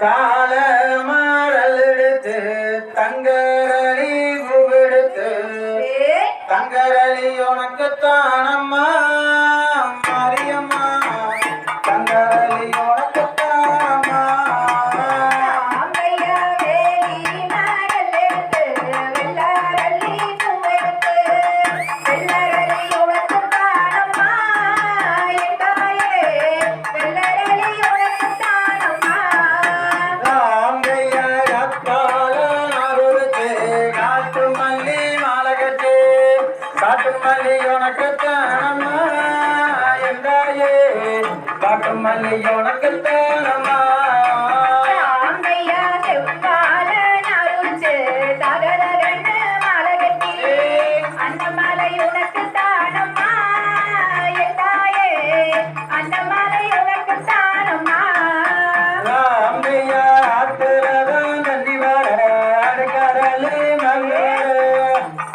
கால மாடல் எடுத்து தங்கரளி குவிடுத்து தங்கரளி உனக்கு தானம்மா. காட்டும் மல்லி உனக்கு தானமா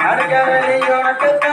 அடகரலி உனக்கு தான்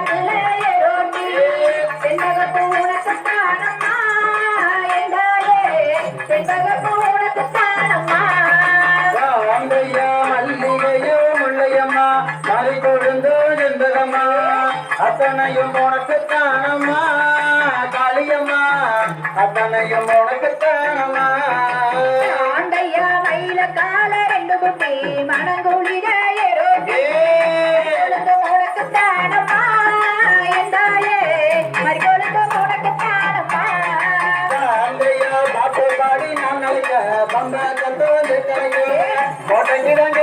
எழுந்ததம்மா அத்தனையும் உனக்கு தானம்மா காளியம்மா அத்தனையும் உனக்கு தானம்மா. ஆண்டையா மயில கால ரெண்டு குட்டி மனங்குளிர பம்பா கத்து வந்து தலையோ கோட்டங்கிடங்க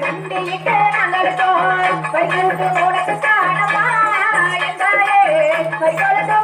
திண்டியிட்டு நகர்த்தோம் வைகளுக்கு உனக்கு தானமா என்றாரே வைகளுக்கு